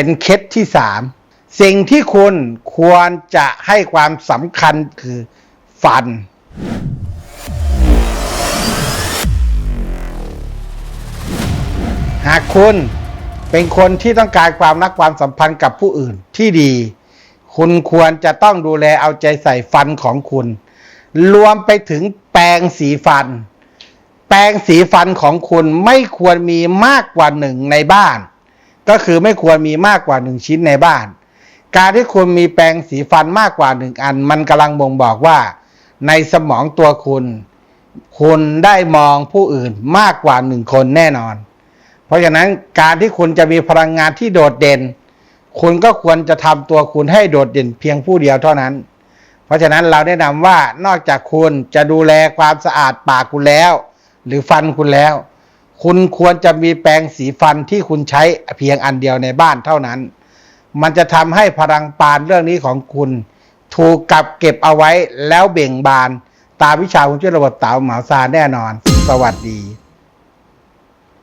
เป็นเคล็ดที่สามสิ่งที่คุณควรจะให้ความสำคัญคือฟัน หากคุณเป็นคนที่ต้องการความรักความสัมพันธ์กับผู้อื่นที่ดี คุณควรจะต้องดูแลเอาใจใส่ฟันของคุณ รวมไปถึงแปรงสีฟัน แปรงสีฟันของคุณไม่ควรมีมากกว่าหนึ่งในบ้าน ก็คือไม่ควรมีมากกว่าหนึ่งชิ้นในบ้าน การที่คุณมีแปรงสีฟันมากกว่าหนึ่งอัน มันกำลังบ่งบอกว่า ในสมองตัวคุณ คุณได้มองผู้อื่นมากกว่าหนึ่งคนแน่นอน เพราะฉะนั้นการที่คุณจะมีพลังงานที่โดดเด่น คุณก็ควรจะทำตัวคุณให้โดดเด่นเพียงผู้เดียวเท่านั้น เพราะฉะนั้นเราแนะนำว่านอกจากคุณจะดูแลความสะอาดปากคุณแล้ว หรือฟันคุณแล้ว คุณควรจะมีแปรงสีฟันที่คุณใช้เพียงอันเดียวในบ้านเท่านั้น มันจะทำให้พลังปานเรื่องนี้ของคุณ ถูกกับเก็บเอาไว้แล้วเบ่งบาน ตามวิชาคุณช่วยระบบเต๋าหมาซาแน่นอน สวัสดี